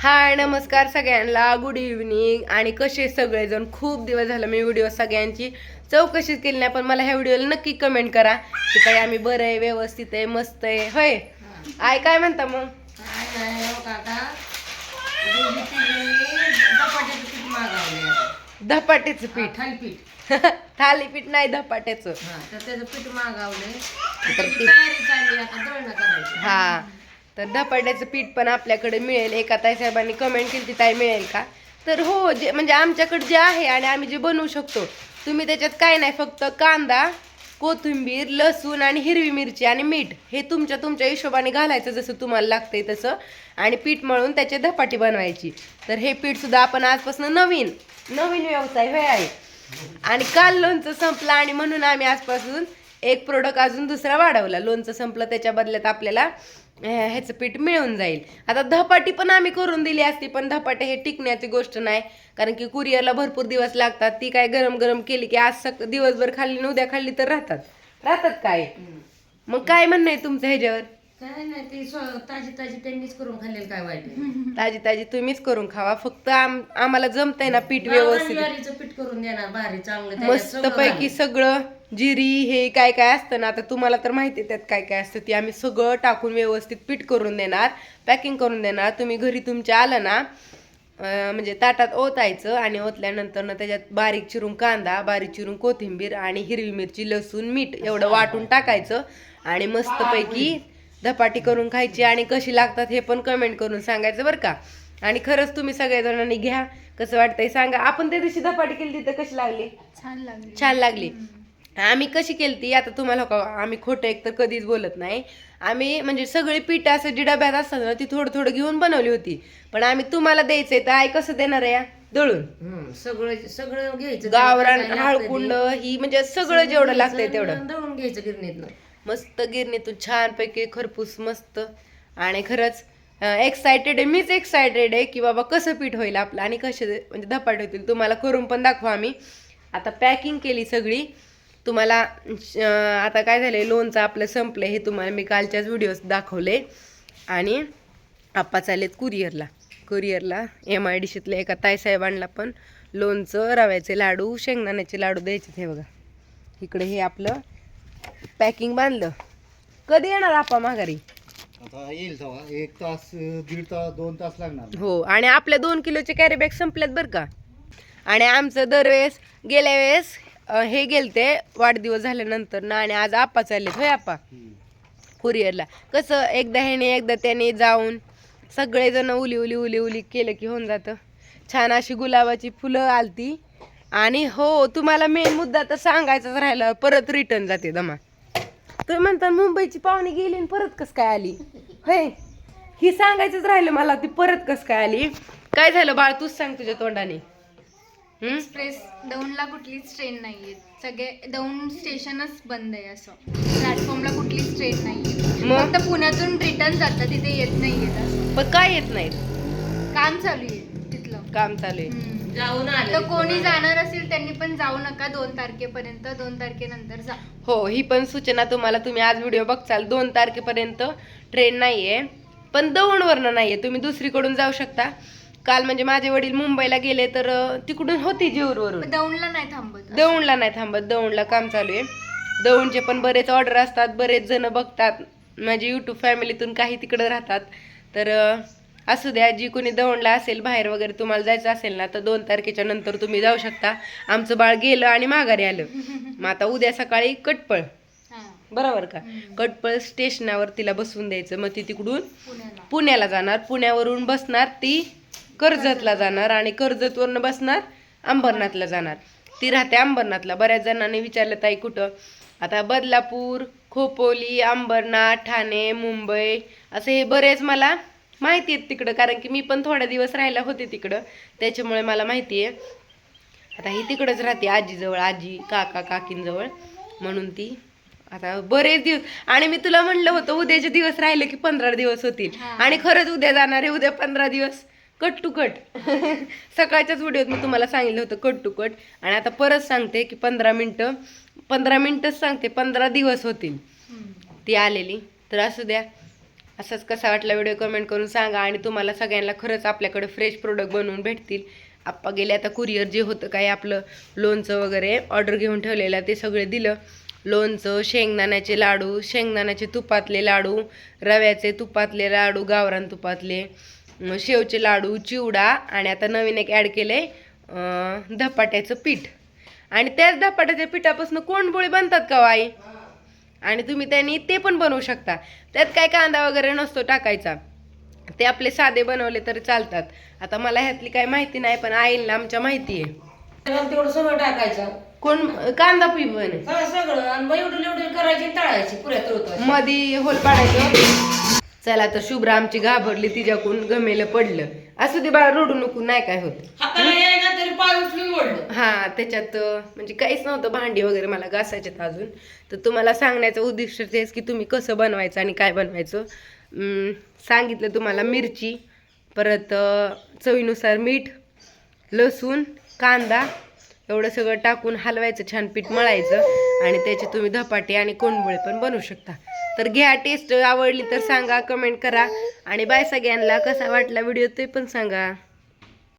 हाय नमस्कार सगळ्यांना. Good evening आणि कसे सगळेजण? खूप दिवस झालं मी व्हिडिओ सगळ्यांची चौकशीच केली नाही पण मला ह्या व्हिडिओला नक्की कमेंट करा. की ताई आम्ही बरं आहे व्यवस्थित आहे मस्त आहे. होय? आय काय म्हणता मग? धपाट्याचं पीठ. थालीपीठ थालीपीठ नाही धपाट्याचं. त्याचं पीठ करायची. हा. तर धपाट्याचं पीठ पण आपल्याकडे मिळेल. एका ताई साहेबांनी कमेंट केली ती ताई मिळेल का? तर हो जे म्हणजे आमच्याकडे जे आहे आणि आम्ही जे बनवू शकतो तुम्ही त्याच्यात काय नाही फक्त कांदा कोथिंबीर लसूण आणि हिरवी मिरची आणि मीठ हे तुमच्या तुमच्या हिशोबाने घालायचं जसं तुम्हाला लागतंय तसं आणि पीठ मळून त्याचे धपाटी बनवायची. तर हे पीठसुद्धा आपण आजपासून नवीन नवीन व्यवसाय होय आहे. आणि काल लोणचं संपलं आणि म्हणून आम्ही आजपासून एक प्रोडक्ट अजून दुसरा वाढवला. लोणचं संपलं त्याच्या बदल्यात आपल्याला ह्याचं पीठ मिळून जाईल. आता धपाटी पण आम्ही करून दिली असती पण धपाटे हे टिकण्याची गोष्ट नाही. कारण की कुरिअरला भरपूर दिवस लागतात. ती काय गरम गरम केली की आज सक दिवसभर खाल्ली उद्या खाल्ली तर राहतात. राहतात काय? मग काय म्हणणं आहे तुमचं ह्याच्यावर? काय नाही ते स्व- ताजी ताजी त्यांनीच करून खाल्लेलं काय वाईट आहे? ताजी ताजी तुम्हीच करून खावा. फक्त आम आम्हाला जमतंय ना पीठ व्यवस्थित. पीठ करून देणार भारी चांगलं मस्त पैकी. सगळं जिरी हे काय काय असतं ना आता तुम्हाला तर माहिती आहे त्यात काय काय असतं ते आम्ही सगळं टाकून व्यवस्थित पीठ करून देणार पॅकिंग करून देणार. तुम्ही घरी तुमच्या आलं ना म्हणजे ताटात ओतायचं आणि ओतल्यानंतर ना त्याच्यात बारीक चिरून कांदा बारीक चिरून कोथिंबीर आणि हिरवी मिरची लसूण मीठ एवढं वाटून टाकायचं आणि मस्तपैकी धपाटी करून खायची आणि कशी लागतात हे पण कमेंट करून सांगायचं बरं का. आणि खरंच तुम्ही सगळ्याजणांनी घ्या कसं वाटतंय सांगा. आपण त्या दिवशी धपाटी केली तर कशी लागली? छान लागली. छान लागली. आम्ही कशी केलती आता तुम्हाला का आम्ही खोटं एक तर कधीच बोलत नाही. आम्ही म्हणजे सगळी पीठ असं जी डब्यात असतात ना ती थोडं थोडं घेऊन बनवली होती. पण आम्ही तुम्हाला द्यायचंय तर आई कसं देणार आहे या? दळून. सगळं सगळं घ्यायचं गावरान हळकुंड. ही म्हणजे सगळं जेवढं लागतंय तेवढं. दळून घ्यायचं गिरणीतनं. मस्त गिरणीतून छानपैकी खरपूस मस्त. आणि खरंच एक्सायटेड आहे मीच एक्सायटेड आहे की बाबा कसं पीठ होईल आपलं आणि कसे म्हणजे धपाट होतील तुम्हाला करून पण दाखवा आम्ही. आता पॅकिंग केली सगळी. तुम्हाला आता काय झालंय लोणचं आपलं संपलं हे तुम्हाला मी कालच्याच व्हिडिओज दाखवले. आणि आप्पा चालेत कुरिअरला. कुरिअरला एम आय डी सीतल्या एका ताईसाहेबांना पण लोणचं रव्याचे लाडू शेंगदाण्याचे लाडू द्यायचे हे बघा. इकडे हे आपलं पॅकिंग बांधलं. कधी येणार आपा माघारी? आता येईल तेव्हा. एक तास दीड तास दोन तास लागणार. हो आणि आपल्या दोन किलोचे कॅरी बॅग संपल्यात बरं का. आणि आमचं दरवेळेस गेल्या वेळेस हे गेलते वाढदिवस झाल्यानंतर ना आणि आज आप्पा चाललेत होय आप्पा? कुरिअरला. कसं एकदा ह्याने एकदा त्याने जाऊन सगळेजण उली उली उली उली केलं की होऊन जातं. छान अशी गुलाबाची फुलं आलती. आणि हो तुम्हाला मेन मुद्दा तर सांगायचाच राहिला परत रिटर्न जाते दमा. तुम्ही म्हणता मुंबईची पाहुणी गेली आणि परत कस काय आली? होय? ही सांगायचंच राहिलं मला ती परत कस काय आली? काय झालं बाळ? तूच सांग तुझ्या तोंडाने. एक्सप्रेस दौंडला कुठलीच ट्रेन नाहीये. सगळे दौंड स्टेशनच बंद आहे असं. प्लॅटफॉर्मला कुठलीच ट्रेन नाहीये. मग? फक्त पुण्यातून रिटर्न जातात तिथे येत नाहीयेत असं. पण काय येत नाहीत? काम चालू आहे तिथलं. काम चालू आहे. हम्म. जाऊन आले तर कोणी जाणार असेल त्यांनी पण जाऊ नका दोन तारखेपर्यंत. दोन तारखेनंतर जा. हो ही पण सूचना तुम्हाला तुम्ही आज व्हिडिओ बघचाल दोन तारखेपर्यंत ट्रेन नाहीये. पण दौंडवरनं नाहीये. तुम्ही दुसरीकडून जाऊ शकता. काल म्हणजे माझे वडील मुंबईला गेले तर तिकडून होती जेऊरवरून दौंडला नाही थांबत दौंडला नाही थांबत दौंडला काम चालू आहे. दौंडचे पण बरेच ऑर्डर असतात बरेच जण बघतात. माझी यूट्यूब फॅमिलीतून काही तिकडं राहतात. तर असू द्या जी कोणी दौंडला असेल बाहेर वगैरे तुम्हाला जायचं असेल ना तर दोन तारखेच्या नंतर तुम्ही जाऊ शकता. आमचं बाळ गेलं आणि माघारी आलं. मग आता उद्या सकाळी कटपळ. बरोबर का. कटपळ स्टेशनावर तिला बसवून द्यायचं. मग ती तिकडून पुण्याला जाणार. पुण्यावरून बसणार ती कर्जतला जाणार आणि कर्जतवरनं बसणार अंबरनाथला जाणार. ती राहते अंबरनाथला. बऱ्याच जणांनी विचारलं ताई कुठं? आता बदलापूर खोपोली अंबरनाथ ठाणे मुंबई असे हे बरेच मला माहिती आहेत तिकडं. कारण की मी पण थोडे दिवस राहायला होते तिकडं. त्याच्यामुळे मला माहिती आहे. आता ही तिकडंच राहते आजीजवळ आजी काका काकींजवळ. म्हणून ती आता बरेच दिवस आणि मी तुला म्हणलं होतं उद्याचे दिवस राहिले की पंधरा दिवस होतील. आणि खरंच उद्या जाणार आहे उद्या पंधरा दिवस. Cut to cut. सकाळच्याच व्हिडिओत मी तुम्हाला सांगितलं होतं कट टू कट. आणि आता परत सांगते की पंधरा मिनटं पंधरा मिनटंच सांगते पंधरा दिवस होतील. ती आलेली. तर असू द्या. असंच कसा वाटला व्हिडिओ कमेंट करून सांगा आणि तुम्हाला सगळ्यांना खरंच आपल्याकडे फ्रेश प्रोडक्ट बनवून भेटतील. आप्पा गेले आता कुरिअर जे होतं काय आपलं लोणचं वगैरे ऑर्डर घेऊन ठेवलेलं ते सगळे दिलं. लोणचं शेंगदाण्याचे लाडू शेंगदाण्याचे तुपातले लाडू रव्याचे तुपातले लाडू गावरान तुपातले. शेवचे लाडू चिवडा आणि आता नवीन एक ॲड केलं आहे धपाट्याचं पीठ. आणि त्याच धपाट्याच्या पिठापासून कोणबोळी बनतात का आई आणि तुम्ही त्यांनी ते पण बनवू शकता. त्यात काय कांदा वगैरे नसतो टाकायचा. ते आपले साधे बनवले तरी चालतात. आता मला ह्यातली काय माहिती नाही पण आईला आमच्या माहिती आहे. त्याला तेवढं सगळं टाकायचं. कोण कांदा पी बने सगळं. करायची तळायची पुऱ्या मधी होल पाडायचं. चला तर शुभ्रा आमची घाबरली तिच्याकडून गमेलं पडलं. असू दे बाळा रडू नको नाही काय होत. हाताला यायला तरी पाय उचलून ओढलं. हा त्याच्यात अं, म्हणजे काहीच नव्हतं भांडी वगैरे मला घासायच्यात अजून. तर तुम्हाला सांगण्याचं उद्दिष्ट तेच की तुम्ही कसं बनवायचं आणि काय बनवायचं. अं, सांगितलं तुम्हाला मिरची परत अं, चवीनुसार मीठ लसूण कांदा एवढं सगळं टाकून हलवायचं छान पीठ मळायचं. आणि त्याचे तुम्ही धपाटे आणि कोणबोळे पण बनवू शकता. तर घ्या टेस्ट आवडली तर सांगा कमेंट करा. आणि बाय सगळ्यांना कसा वाटला व्हिडिओ ते पण सांगा.